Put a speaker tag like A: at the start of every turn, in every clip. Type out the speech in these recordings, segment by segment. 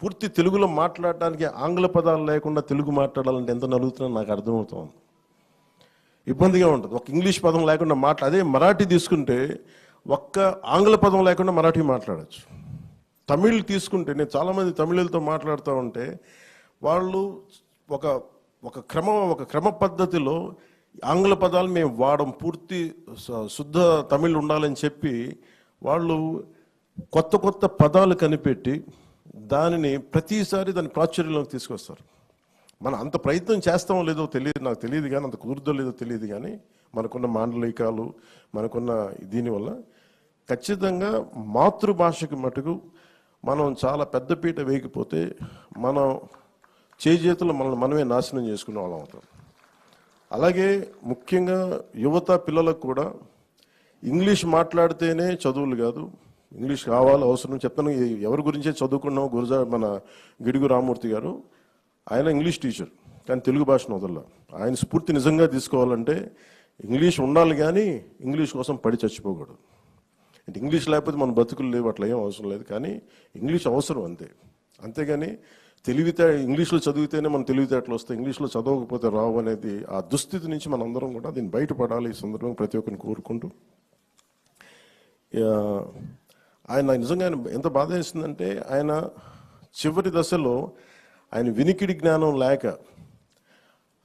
A: పూర్తి తెలుగులో మాట్లాడడానికి ఆంగ్ల పదాలు లేకుండా తెలుగు మాట్లాడాలంటే ఎంత నలుగుతున్నా నాకు అర్థమవుతుంది. ఇబ్బందిగా ఉంటుంది. ఒక ఇంగ్లీష్ పదం లేకుండా మాట్లా అదే మరాఠీ తీసుకుంటే ఒక్క ఆంగ్ల పదం లేకుండా మరాఠీ మాట్లాడచ్చు. తమిళ్ తీసుకుంటే నేను చాలామంది తమిళులతో మాట్లాడుతూ ఉంటే వాళ్ళు ఒక ఒక క్రమం ఒక క్రమ పద్ధతిలో ఆంగ్ల పదాలు మేము వాడం పూర్తి శుద్ధ తమిళ్ ఉండాలని చెప్పి వాళ్ళు కొత్త కొత్త పదాలు కనిపెట్టి దానిని ప్రతిసారి దాని ప్రాచుర్యంలోకి తీసుకొస్తారు. మనం అంత ప్రయత్నం చేస్తామో లేదో తెలియదు నాకు తెలియదు కానీ అంత కుదురుదో లేదో తెలియదు కానీ మనకున్న మాండలికాలు మనకున్న దీనివల్ల ఖచ్చితంగా మాతృభాషకి మటుకు మనం చాలా పెద్దపీట వేయకపోతే మనం చేజేతులు మనల్ని మనమే నాశనం చేసుకునే వాళ్ళం అవుతాం. అలాగే ముఖ్యంగా యువత పిల్లలకు కూడా ఇంగ్లీష్ మాట్లాడితేనే చదువులు కాదు ఇంగ్లీష్ కావాలి అవసరం చెప్తాను ఎవరి గురించే చదువుకున్నాం గురుజా మన గిడుగు రామూర్తి గారు ఆయన ఇంగ్లీష్ టీచర్ కానీ తెలుగు భాషను వదల ఆయన స్ఫూర్తి నిజంగా తీసుకోవాలంటే ఇంగ్లీష్ ఉండాలి కానీ ఇంగ్లీష్ కోసం పడి చచ్చిపోకూడదు. అంటే ఇంగ్లీష్ లేకపోతే మన బతుకులు లేవు అట్లా ఏం అవసరం లేదు. కానీ ఇంగ్లీష్ అవసరం అంతే. అంతేగాని తెలివితే ఇంగ్లీష్లో చదివితేనే మన తెలివితేటలు వస్తాయి. ఇంగ్లీష్లో చదవకపోతే రావు అనేది ఆ దుస్థితి నుంచి మన అందరం కూడా దీన్ని బయటపడాలి ఈ సందర్భంగా ప్రతి ఒక్కరిని కోరుకుంటూ. ఆయన నాకు నిజంగా ఆయన ఎంత బాధ వేసిందంటే ఆయన చివరి దశలో ఆయన వినికిడి జ్ఞానం లేక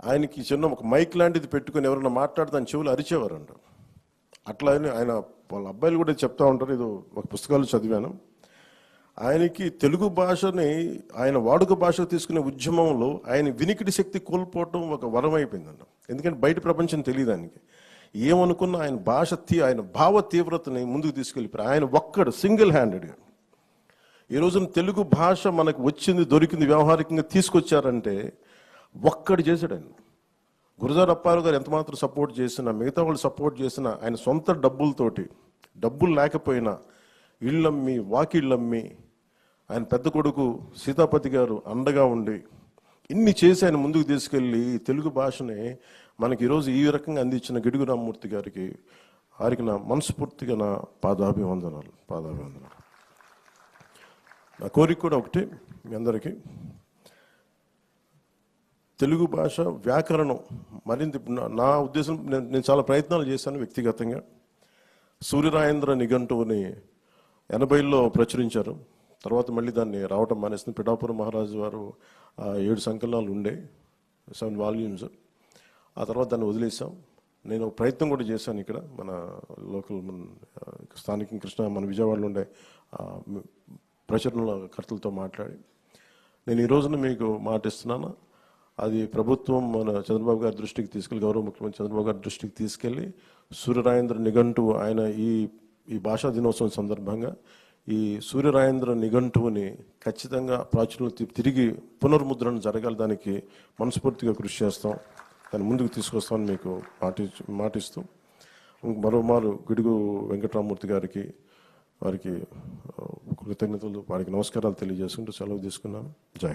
A: ఆయనకి చిన్న ఒక మైక్ లాంటిది పెట్టుకొని ఎవరైనా మాట్లాడితే ఆయన చెవులు అరిచేవారంట. అట్లా అని ఆయన వాళ్ళ అబ్బాయిలు కూడా చెప్తా ఉంటారు ఇది ఒక పుస్తకాలు చదివాను. ఆయనకి తెలుగు భాషని ఆయన వాడుక భాష తీసుకునే ఉద్యమంలో ఆయన వినికిడి శక్తి కోల్పోవటం ఒక వరం అయిపోయిందంట. ఎందుకంటే బయట ప్రపంచం తెలియదానికి ఆయనకి. ఏమనుకున్న ఆయన భాష తీ ఆయన భావ తీవ్రతని ముందుకు తీసుకెళ్ళిపోయారు. ఆయన ఒక్కడు సింగిల్ హ్యాండెడ్గా ఈ రోజున తెలుగు భాష మనకు వచ్చింది దొరికింది వ్యవహారికంగా తీసుకొచ్చారంటే ఒక్కడు చేశాడు ఆయన. గురుజార్ అప్పారు గారు ఎంతమాత్రం సపోర్ట్ చేసినా మిగతా వాళ్ళు సపోర్ట్ చేసినా ఆయన సొంత డబ్బులతోటి డబ్బులు లేకపోయినా ఇళ్ళమ్మి వాకిళ్ళమ్మి ఆయన పెద్ద కొడుకు సీతాపతి గారు అండగా ఉండి ఇన్ని చేసి ఆయన ముందుకు తీసుకెళ్ళి తెలుగు భాషని మనకి ఈరోజు ఈ రకంగా అందించిన గిడుగు రామ్మూర్తి గారికి వారికి నా మనస్ఫూర్తిగా నా పాదాభివందనాలు పాదాభివందనాలు. నా కోరిక కూడా ఒకటి మీ అందరికీ. తెలుగు భాష వ్యాకరణం మరింత ఇప్పుడు నా- నా ఉద్దేశం నేను నేను చాలా ప్రయత్నాలు చేశాను వ్యక్తిగతంగా. సూర్యరాయేంద్ర నిఘంటువుని ఎనభైలో ప్రచురించారు. తర్వాత మళ్ళీ దాన్ని రావటం మానేసింది. పిఠాపురం మహారాజు వారు ఏడు సంకలనాలు ఉండే సెవెన్ వాల్యూమ్స్. ఆ తర్వాత దాన్ని వదిలేసాం నేను ఒక ప్రయత్నం కూడా చేశాను ఇక్కడ. మన లోకల్ మన స్థానికం స్థానిక కృష్ణ మన విజయవాడలో ఉండే ఆ, కర్తలతో ప్రచురణకర్తలతో మాట్లాడి నేను ఈ రోజున మీకు మాటిస్తున్నాను అది ప్రభుత్వం మన చంద్రబాబు గారి దృష్టికి తీసుకెళ్ళి గౌరవ ముఖ్యమంత్రి చంద్రబాబు గారి దృష్టికి తీసుకెళ్ళి సూర్యరాయేంద్ర నిఘంటు ఆయన ఈ ఈ భాషా దినోత్సవం సందర్భంగా ఈ సూర్యరాయేంద్ర నిఘంటువుని ఖచ్చితంగా ప్రాచుర్యం తిరిగి పునర్ముద్రణ జరగాలి. దానికి మనస్ఫూర్తిగా కృషి చేస్తాం. దాన్ని ముందుకు తీసుకొస్తామని మీకు మాటి మాటిస్తూ మరోమారు గిడుగు వెంకటరామూర్తి గారికి వారికి కృతజ్ఞతలు వారికి నమస్కారాలు తెలియజేసుకుంటూ సెలవు తీసుకున్నాను. జై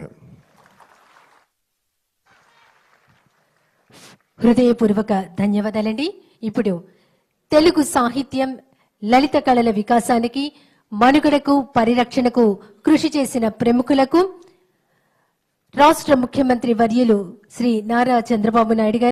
B: హృదయపూర్వక ధన్యవాదాలండి. ఇప్పుడు తెలుగు సాహిత్యం లలిత కళల వికాసానికి మనుగడకు పరిరక్షణకు కృషి చేసిన ప్రముఖులకు రాష్ట్ర ముఖ్యమంత్రి వర్యులు శ్రీ నారా చంద్రబాబు నాయుడు గారు